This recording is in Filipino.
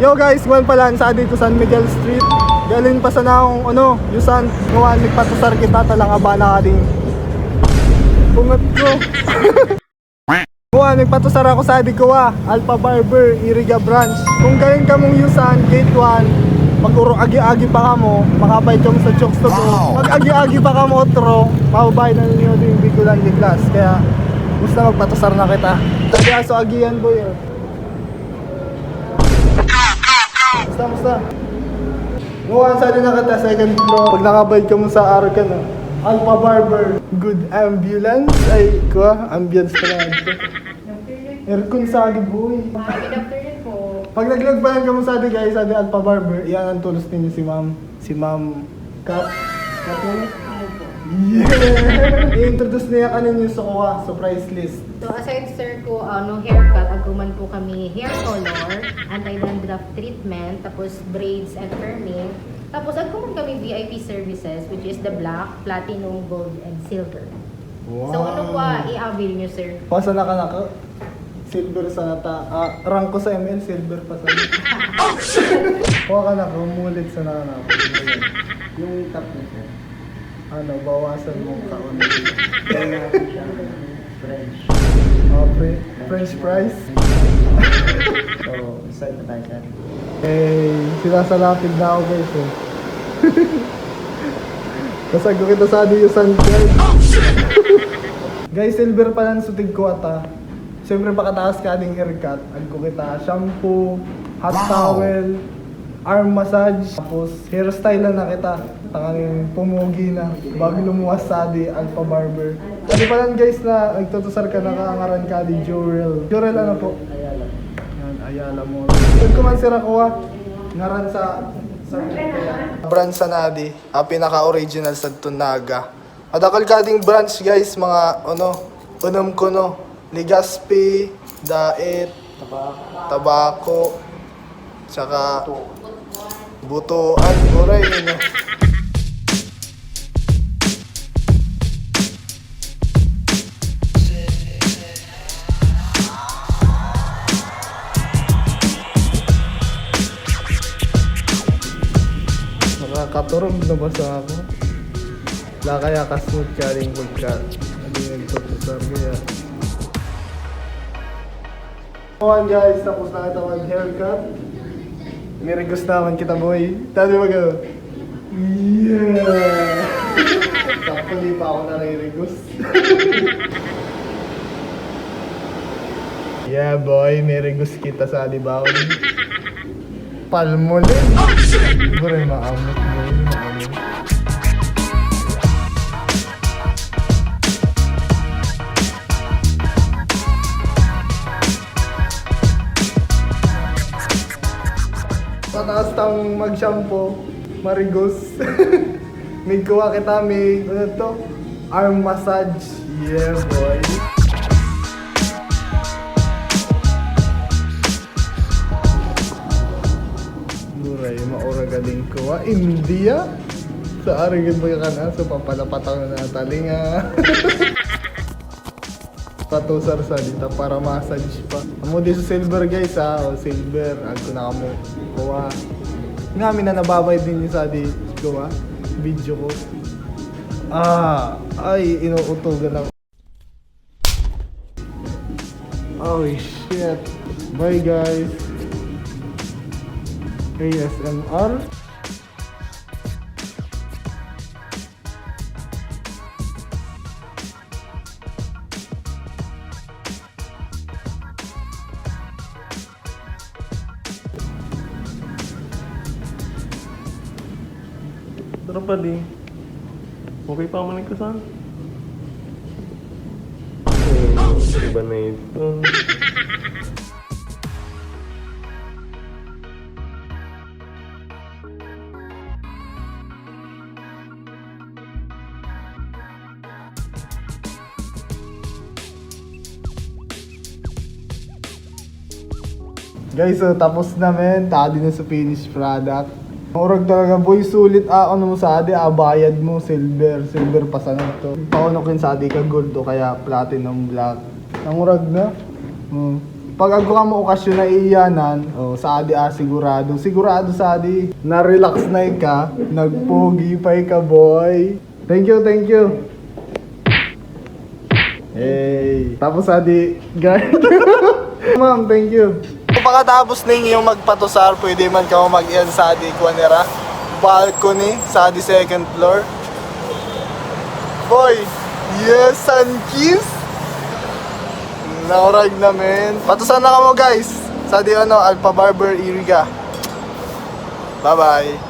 Yo guys, kuman pala sa dito San Miguel Street. Galing pa sa naong ano, yusan ngawan nagpatusar kita talang abana ka ding. Bungat ko. Kuha, nagpatusar ako sa adik ko ah. Alpha Barber, Iriga Branch. Kung galing ka mong yusan, gate 1, mag-uro agi-agi pa ka mo, makapay ka mo sa chokes to go. Mag-agi-agi pa ka mo otro, mababay na ninyo din ni class. Kaya, gusto magpatusar na kita. Sabi aso agian boy. Oh. Basta, basta. Mukha sa na kita second floor. Pag nakabayad ka mo sa araw ka na. Alpha Barber. Good ambulance. Ay, kuha. Ambience pa lang. Aircon sa agi boy. Po. Pag naglag pa lang ka mo sa adi guys, sa adi Alpha Barber, iyan ang tulos ninyo si ma'am. Si ma'am Kat. Kat? Yeah! I-introduce niya ka ninyo sa kuha, sa price list. So aside sir ko, ano, haircut, aguman po kami hair color, anti-dandruff treatment, tapos braids and firming. Tapos aguman kami VIP services, which is the black, platinum, gold, and silver. So ano po ah, i-avail nyo sir? Pasa na ka na ka? Silver sa nata. Ah, rank ko sa ML, silver pa sa Kuha ka na ka, umulit sa nana. Yung top na sir. Ano, bawasan mo kaon. Kaya French. Oh, fre- French fries. So, start na tayo sir. Eh, sinasalapid na ako guys eh. Kasag ko kita sa ano yung sun guys. guys, silver pa lang sutig ko ata. Siyempre pakataas ka ding haircut. Ang ko kita, shampoo, hot towel, arm massage, tapos hairstyle na kita. Tangang pumugi na. Bago lumuwas sa di Alpha Barber. Ano pa lang guys na nagtutusar ka nakaangaran ka di Jurel. Jurel ano po? Ayala. Yan, Ayala mo. Pag kuman si Rakuha, ngaran sa sa brand sa Nadi, ah, pinaka-original sa Tunaga. Adakal ka ding branch guys, mga ano, unom ko no, Ligaspi, Daet, Tabak. Tabako, tsaka Butuan, Uray, yun. Ah. Nakakaturog na ba sa ako? Wala kaya kasmooth ka rin pagka hindi nagtutusar kaya. Ayan guys, tapos na kita mag-haircut. Nirigos naman kita boy. Tadi mo gano'n? Yeah! Sakto di pa ako naririgos. yeah boy, nirigos kita sa alibaw. Palmolin. Bure, maamot boy, Pataas tang mag-shampoo, marigos. may kuha kita, may ano to? Arm massage. Yeah, boy. Duray, maura galing kuha. India? Sa arigin ba ka na? So, papalapatang na natalinga. patusar sa dita para massage pa. Amo di sa silver guys ha, o silver, agko na kamo. Kuha. Ngamin na nababay din yung sa di ko ha, video ko. Ah, ay inuutogan ako. Oh shit. Bye guys. ASMR. Sarap di. Okay pa man ka saan? Oh, iba na ito. Guys, so tapos namin. Tadi na sa finished product. Murag talaga boy, sulit ah, ano mo sa adi, ah, mo, silver, silver pa sa to. Pauno kin sa adi ka gold o kaya platinum black. Namurag na. Hmm. Pag ako ka mo okasyon na iyanan, oh, sa adi ah, sigurado. Sigurado sa adi, na-relax na ka, nagpogi pa ka, boy. Thank you, thank you. Hey. Tapos adi, guys. Ma'am, thank you. Pagkatapos ninyo magpatusar, pwede man ka mag-iyan sa adi kwanera. Balcony sa adi second floor. Boy, yes and kiss. Naurag namin. Patusan na ka mo guys. Sa di ano, Alpha Barber Iriga. Bye-bye.